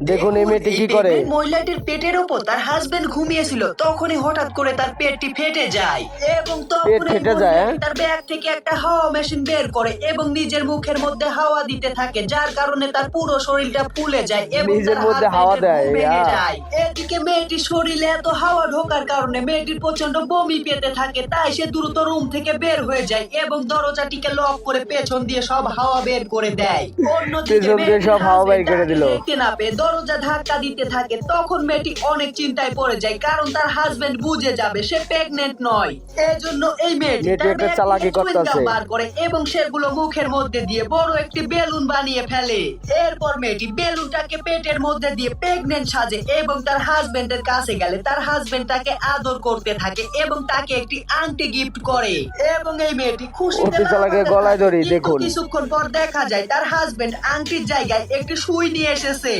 দেখুন এই মেয়েটি কি করে মহিলাটির পেটের ওপর তার হাজবেন্ড ঘুমিয়েছিল তখনই হঠাৎ করে তার পেটটি ফেটে যায় এবং তখন ফেটে যায়, হ্যাঁ? তার ব্যাগ থেকে একটা হাওয়া মেশিন বের করে এবং নিজের মুখের মধ্যে হাওয়া দিতে থাকে যার কারণে তার পুরো শরীরটা ফুলে যায় এবং নিজের মধ্যে হাওয়া দেয়, এদিকে মেয়েটির শরীরে এত হাওয়া ঢোকার কারণে মেয়েটির প্রচণ্ড বমি পেতে থাকে তাই সে দ্রুত রুম থেকে বের হয়ে যায় এবং দরজাটিকে লক করে পেছন দিয়ে সব হাওয়া বের করে দেয় অন্যদিকে সব হাওয়া বের করে দিল। দেখতে না পেয়ে দরজা ধাক্কা দিতে থাকে তখন মেয়েটি অনেক চিন্তায় পড়ে যায় কারণ তার হাজবেন্ড বুঝে যাবে সে প্রেগনেন্ট নয় এজন্য এই মেয়েটি তার চালাকি করতাছে। বার করে এবং সেগুলো মুখের মধ্যে দিয়ে বড় একটি বেলুন বানিয়ে ফেলে এরপর মেয়েটি বেলুনটাকে পেটের মধ্যে দিয়ে প্রেগনেন্ট সাজে এবং তার হাজবেন্ডের কাছে গেলে তার হাজবেন্ড তাকে আদর করতে থাকে এবং তাকে একটি আংটি গিফট করে এবং এই মেয়েটি খুশিতে অতি চালাকের গলায়। দড়ি, দেখুন। কিছুক্ষণ পর দেখা যায় তার হাজবেন্ড আংটির জায়গায় একটি সুই নিয়ে এসেছে